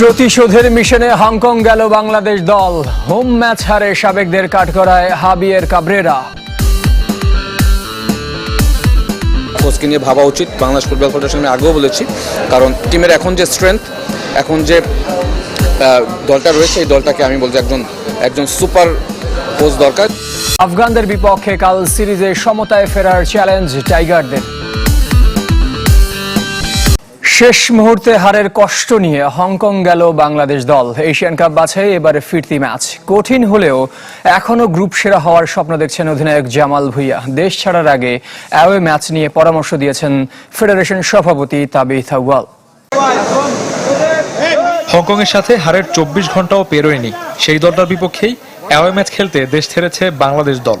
প্রতিশোধের মিশনে হংকং গেল বাংলাদেশ দল। হোম ম্যাচ হারে সাবেকদের কাঠগড়ায় হাবিয়ের কাবরেরা। কোচকে নিয়ে ভাবা উচিত। বাংলাদেশ ফুটবল ফেডারেশন আমি আগেও বলেছি কারণ টিমের এখন যে স্ট্রেংথ এখন যে দলটা রয়েছে এই দলটাকে আমি বলছি একজন একজন সুপার কোচ দরকার। আফগানদের বিপক্ষে কাল সিরিজে সমতায় ফেরার চ্যালেঞ্জ টাইগারদের শেষ মুহূর্তে হারের কষ্ট নিয়ে হংকং গেল বাংলাদেশ দল। এশিয়ান কাপ বাছাই এবারে ফিরতি ম্যাচ। কঠিন হলেও এখনও গ্রুপ সেরা হওয়ার স্বপ্ন দেখছেন অধিনায়ক জামাল ভুইয়া। দেশ ছাড়ার আগে অ্যাওয়ে ম্যাচ নিয়ে পরামর্শ দিয়েছেন ফেডারেশন সভাপতি তাবিথ আউয়াল হংকংয়ের সাথে হারের চব্বিশ ঘন্টাও পেরোয়নি। সেই দলটার বিপক্ষেই অ্যাওয়ে ম্যাচ খেলতে দেশ ছেড়েছে বাংলাদেশ দল।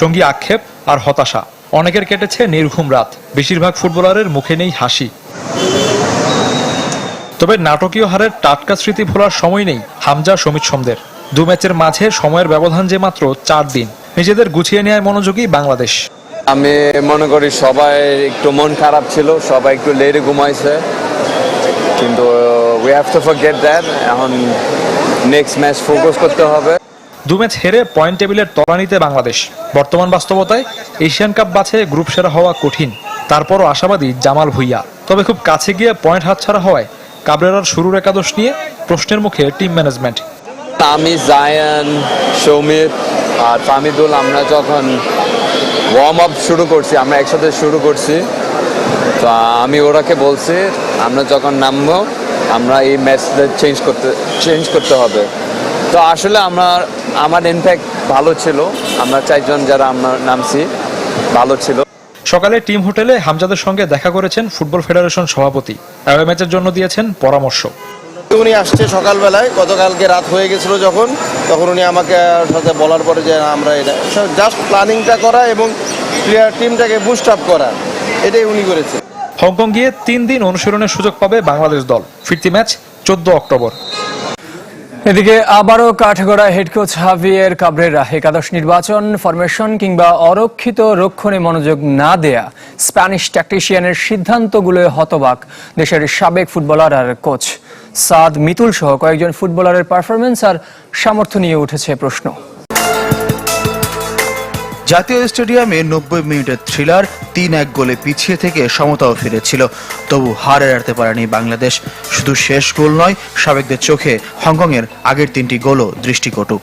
সঙ্গী আক্ষেপ আর হতাশা। অনেকের কেটেছে নির্ঘুম রাত। বেশিরভাগ ফুটবলারের মুখে নেই হাসি। তবে নাটকীয় হারের টাটকা স্মৃতি ভোলার সময় নেই হামজা সমিত সোমদের দু ম্যাচের মাঝে সময়ের ব্যবধান যে মাত্র চার দিন নিজেদের গুছিয়ে নেয় মনোযোগী বাংলাদেশ। আমি মনে করি সবাই একটু মন খারাপ ছিল সবাই একটু লেটে ঘুমাইছে। কিন্তু we have to forget that এখন নেক্সট ম্যাচ ফোকাস করতে হবে। দু ম্যাচ হেরে পয়েন্ট টেবিলের তলানিতে বাংলাদেশ। বর্তমান বাস্তবতায় এশিয়ান কাপ বাছে গ্রুপ সেরা হওয়া কঠিন। তারপরও আশাবাদী জামাল ভুইয়া। তবে খুব কাছে গিয়ে পয়েন্ট হাতছাড়া হওয়ায় কাবরেরার শুরুর একাদশ নিয়ে প্রশ্নের মুখে টিম ম্যানেজমেন্ট। আমি জায়ান সৌমিত আর ফামিদুল আমরা যখন ওয়ার্ম আপ শুরু করছি, আমরা একসাথে শুরু করছি। তো আমি ওরাকে বলছি, আমরা যখন নামবো, আমরা এই ম্যাচটা চেঞ্জ করতে চেঞ্জ করতে হবে। তো আসলে আমরা, আমার ইনফ্যাক্ট ভালো ছিল। আমরা চারজন যারা আমরা নামছি, ভালো ছিল। সকালে টিম হোটেলে হামজাদের সঙ্গে দেখা করেছেন ফুটবল ফেডারেশন সভাপতি। অ্যাওয়ে ম্যাচের জন্য দিয়েছেন পরামর্শ। উনি আসছে সকালবেলায়। গতকালকে রাত হয়ে গেছিল যখন। তখন উনি আমাকে সাথে বলার পরে যে আমরা এটা জাস্ট প্ল্যানিংটা করা এবং প্লেয়ার টিমটাকে বুস্ট আপ করা। এটাই উনি করেছে হংকং গিয়ে তিন দিন অনুশীলনের সুযোগ পাবে বাংলাদেশ দল। ফিরতি ম্যাচ চোদ্দ অক্টোবর। এদিকে আবারও কাঠগড়া হেড কোচ হাভিয়ের কাবরেরা একাদশ নির্বাচন ফরমেশন কিংবা অরক্ষিত রক্ষণে মনোযোগ না দেয়া স্প্যানিশ ট্যাকটিশিয়ানের সিদ্ধান্তগুলো হতবাক দেশের সাবেক ফুটবলার আর কোচ সাদ মিতুল সহ কয়েকজন ফুটবলারের পারফরমেন্স আর সামর্থ্য নিয়ে উঠেছে প্রশ্ন। জাতীয় স্টেডিয়ামে নব্বই মিনিটের থ্রিলার তিন এক গোলে পিছিয়ে থেকে সমতাও ফিরেছিল। তবু হার এড়াতে পারেনি বাংলাদেশ। শুধু শেষ গোল নয়, সাবেকদের চোখে হংকংয়ের আগের তিনটি গোলও দৃষ্টিকটু।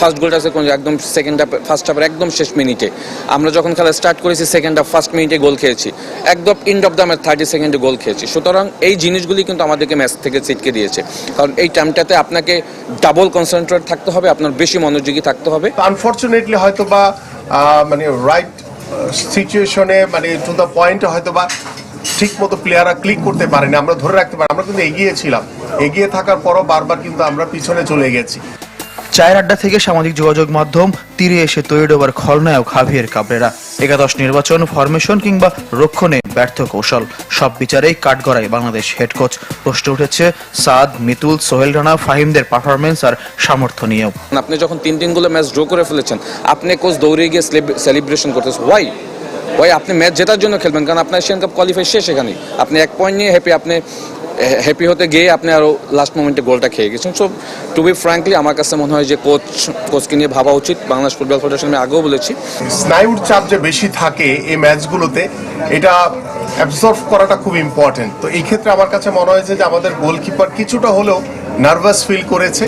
ফার্স্ট গোলটা আছে কোন একদম সেকেন্ড হাফ ফার্স্ট হাফের একদম শেষ মিনিটে। আমরা যখন খেলা স্টার্ট করেছি সেকেন্ড হাফ ফার্স্ট মিনিটে গোল খেয়েছি। একদম end of the match thirty সেকেন্ডে গোল খেয়েছি। সুতরাং এই জিনিসগুলি কিন্তু আমাদেরকে ম্যাচ থেকে ছিটকে দিয়েছে। কারণ এই টাইমটাতে আপনাকে ডাবল কনসেন্ট্রেট থাকতে হবে, আপনার বেশি মনোযোগী থাকতে হবে। আনফর্চুনেটলি হয়তো বা মানে রাইট সিচুয়েশনে মানে টু দ্য পয়েন্টে হয়তো বা ঠিক মতো প্লেয়াররা ক্লিক করতে পারেনি। আমরা ধরে রাখতে পারি, আমরা কিন্তু এগিয়ে ছিলাম। এগিয়ে থাকার পরও বারবার কিন্তু আমরা পিছনে চলে গেছি। চায়ের আড্ডা থেকে সামাজিক যোগাযোগ মাধ্যম তীরে এসে তৈরি ডোবার খলনায়ক হাভিয়ের কাবরেরা। একাদশ নির্বাচন ফরমেশন কিংবা রক্ষণে ব্যর্থ কৌশল। সব বিচারেই কাঠগড়ায় বাংলাদেশ হেড কোচ প্রশ্ন উঠেছে, সাদ, মিতুল, সোহেল রানা, ফাহিমদের পারফরমেন্স আর সামর্থ্য নিয়েও। আপনি যখন তিন তিনগুলো ম্যাচ ড্র করে ফেলেছেন, আপনি কোচ দৌড়ে গিয়ে সেলিব্রেশন করতেছেন। ওয়াই ওয়াই আপনি ম্যাচ জেতার জন্য খেলবেন? কারণ আপনার এশিয়ান কাপ কোয়ালিফাই শেষ এখানে আপনি এক পয়েন্ট নিয়ে হ্যাপি আপনি হ্যাপি হতে গিয়ে আপনি আরও লাস্ট মোমেন্টে গোলটা খেয়ে গেছেন। সো টু বি ফ্র্যাঙ্কলি আমার কাছে মনে হয় যে কোচ কোচকে নিয়ে ভাবা উচিত। বাংলাদেশ ফুটবল ফেডারেশন আমি আগেও বলেছি। স্নায়ুর চাপ যে বেশি থাকে এই ম্যাচগুলোতে এটা অ্যাবজর্ভ করাটা খুব ইম্পর্টেন্ট তো এই ক্ষেত্রে আমার কাছে মনে হয়েছে যে আমাদের গোলকিপার কিছুটা হলেও নার্ভাস ফিল করেছে।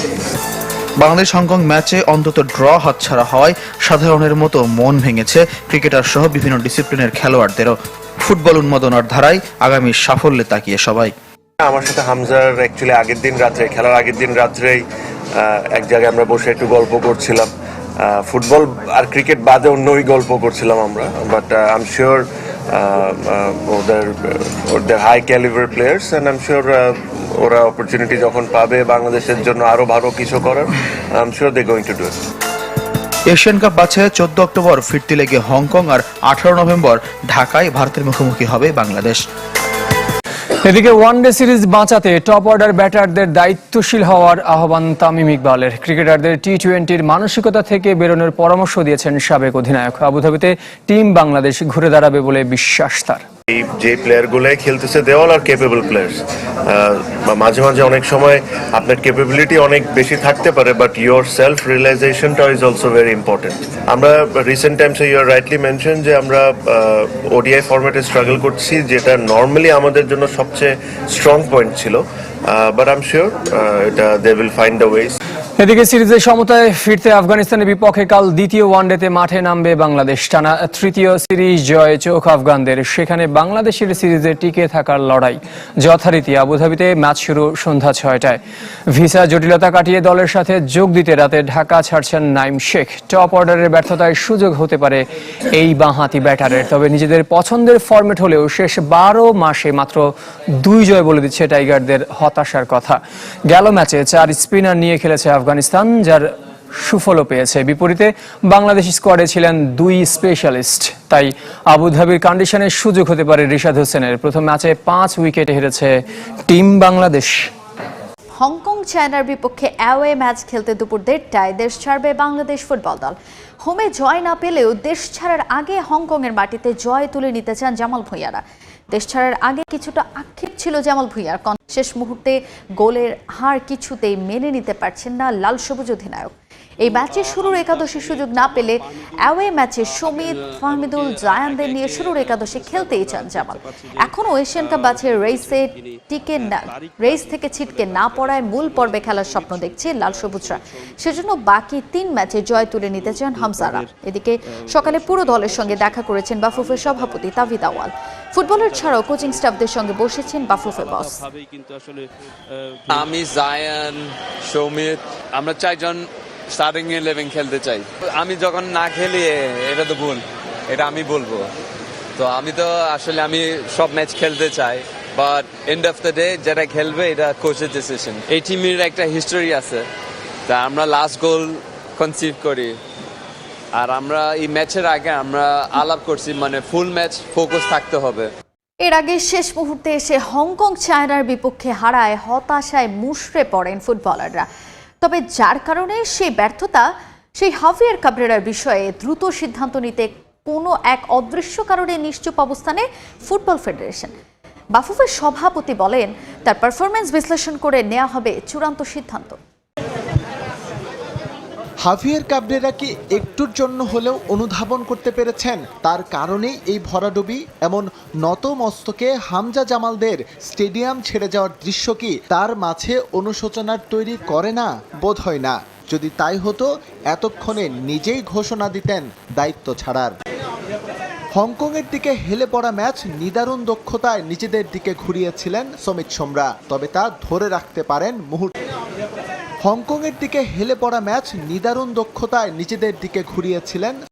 বাংলাদেশ হংকং ম্যাচে অন্তত ড্র হাতছাড়া হওয়ায় সাধারণের মতো মন ভেঙেছে ক্রিকেটার সহ বিভিন্ন ডিসিপ্লিনের খেলোয়াড়দেরও। ফুটবল উন্মাদনার ধারায় আগামী সাফল্যে তাকিয়ে সবাই। আমার সাথে হামজার অ্যাকচুয়ালি আগের দিন রাত্রে খেলার আগের দিন রাত্রেই এক জায়গায় আমরা বসে একটু গল্প করছিলাম। ফুটবল আর ক্রিকেট বাদে অন্যই গল্প করছিলাম আমরা বাট আই এম শিওর ওদের ওদের high calibre players and I am sure ওরা অপরচুনিটি যখন পাবে বাংলাদেশের জন্য আরও ভালো কিছু করার I am sure they going to do Asian cup বাছাই চোদ্দ অক্টোবর ফিরতি লেগে হংকং আর আঠারো নভেম্বর ঢাকায় ভারতের মুখোমুখি হবে বাংলাদেশ। এদিকে ওয়ানডে সিরিজ বাঁচাতে টপ অর্ডার ব্যাটারদের দায়িত্বশীল হওয়ার আহ্বান তামিম ইকবালের। ক্রিকেটারদের টি টোয়েন্টির মানসিকতা থেকে বেরোনোর পরামর্শ দিয়েছেন সাবেক অধিনায়ক। আবুধাবিতে টিম বাংলাদেশ ঘুরে দাঁড়াবে বলে বিশ্বাস তার। এই যে প্লেয়ারগুলোই খেলতেছে they all are capable players মাঝে মাঝে অনেক সময় আপনার ক্যাপাবিলিটি অনেক বেশি থাকতে পারে বাট ইয়োর সেলফ রিয়েলাইজেশনটা ইজ অলসো ভেরি ইম্পর্টেন্ট আমরা রিসেন্ট টাইমসে ইউর রাইটলি মেনশন যে আমরা ওডিআই ফরম্যাটে স্ট্রাগল করছি, যেটা নর্মালি আমাদের জন্য সবচেয়ে স্ট্রং পয়েন্ট ছিল। বাট আই এম শিওর এটা they will find the ways এদিকে সিরিজের সমতায় ফিরতে আফগানিস্তানের বিপক্ষে কাল দ্বিতীয় ওয়ানডেতে মাঠে নামবে বাংলাদেশ। টানা তৃতীয় সিরিজ জয়ে চোখ আফগানদের। সেখানে বাংলাদেশের সিরিজে টিকে থাকার লড়াই। যথারীতি আবুধাবিতে ম্যাচ শুরু সন্ধ্যা ছয়টায়। ভিসা জটিলতা কাটিয়ে দলের সাথে যোগ দিতে রাতে ঢাকা ছাড়ছেন নাইম শেখ। টপ অর্ডারের ব্যর্থতায় সুযোগ হতে পারে এই বাঁহাতি ব্যাটারের। তবে নিজেদের পছন্দের ফরম্যাট হলেও শেষ বারো মাসে মাত্র দুই জয় বলে দিচ্ছে টাইগারদের হতাশার কথা। গেল ম্যাচে চার স্পিনার নিয়ে খেলেছে আফগানিস্তান, যার সুফলও পেয়েছে। বিপরীতে বাংলাদেশ স্কোয়াডে ছিলেন দুই স্পেশালিস্ট তাই আবুধাবির কন্ডিশনের সুযোগ হতে পারে রিশাদ হোসেনের। প্রথম ম্যাচে পাঁচ উইকেটে হেরেছে টিম বাংলাদেশ। হংকং, চায়নার বিপক্ষে অ্যাওয়ে ম্যাচ খেলতে দুপুর দেড়টায় দেশ ছাড়বে বাংলাদেশ ফুটবল দল। হোমে জয় না পেলেও দেশ ছাড়ার আগে হংকংয়ের মাটিতে জয় তুলে নিতে চান জামাল ভুঁইয়ারা। দেশ ছাড়ার আগে কিছুটা আক্ষেপ ছিল জামাল ভুঁইয়ার শেষ মুহূর্তে গোলের হার কিছুতেই মেনে নিতে পারছেন না লাল সবুজ অধিনায়ক। এই ম্যাচে শুরুর একাদশী সুযোগ না পেলে অ্যাওয়ে ম্যাচে সমিত, ফাহমিদুল, জায়ানদের নিয়ে শুরুর একাদশে খেলতেই চান জামাল। এখনও এশিয়ান কাপ বাছে রেসে টিকে না রেস থেকে ছিটকে না পড়ায় মূল পর্বে খেলার স্বপ্ন দেখছে লাল সবুজরা। সেজন্য বাকি তিন ম্যাচে জয় তুলে নিতে চান হামসারা এদিকে সকালে পুরো দলের সঙ্গে দেখা করেছেন বাফুফের সভাপতি তাভিদ আওয়াল ফুটবলার ছাড়াও কোচিং স্টাফদের সঙ্গে বসেছেন বাফুফে বস। আমি জায়ান, সৌমিত, আমরা চারজন স্টার্টিং ইলেভেন খেলতে চাই। আমি যখন না খেলি, এটা তো ভুল। এটা আমি বলব। তো আমি তো আসলে আমি সব ম্যাচ খেলতে চাই। But end of the day যেটা খেলবে, এটা কোচের ডিসিশন এই টিমের একটা হিস্টোরি আছে। তা আমরা লাস্ট গোল কনসিভ করি। আর আমরা এই ম্যাচের আগে আমরা আলাপ করছি মানে ফুল ম্যাচ ফোকাস থাকতে হবে। এর আগে শেষ মুহূর্তে এসে হংকং চায়নার বিপক্ষে হারায় হতাশায় মুশড়ে পড়েন ফুটবলাররা তবে যার কারণে সেই ব্যর্থতা, সেই হাফিয়ার কাবরেরার বিষয়ে দ্রুত সিদ্ধান্ত নিতে কোনো এক অদৃশ্য কারণে নিশ্চুপ অবস্থানে ফুটবল ফেডারেশন। বাফুফের সভাপতি বলেন, তার পারফরমেন্স বিশ্লেষণ করে নেওয়া হবে চূড়ান্ত সিদ্ধান্ত। হাভিয়ের কাবরেরা কি একটুর জন্য হলেও অনুধাবন করতে পেরেছেন? তার কারণেই এই ভরাডুবি এমন নত মস্তকে হামজা জামালদের স্টেডিয়াম ছেড়ে যাওয়ার দৃশ্য কি তার মাঝে অনুশোচনার তৈরি করে না? বোধ হয় না। যদি তাই হতো, এতক্ষণে নিজেই ঘোষণা দিতেন দায়িত্ব ছাড়ার। হংকংয়ের দিকে হেলে পড়া ম্যাচ নিদারুণ দক্ষতায় নিজেদের দিকে ঘুরিয়েছিলেন সমিত সোমরা। তবে তা ধরে রাখতে পারেন মুহূর্তে হংকংয়ের দিকে হেলে পড়া ম্যাচ নিদারুণ দক্ষতায় নিজেদের দিকে ঘুরিয়েছিলেন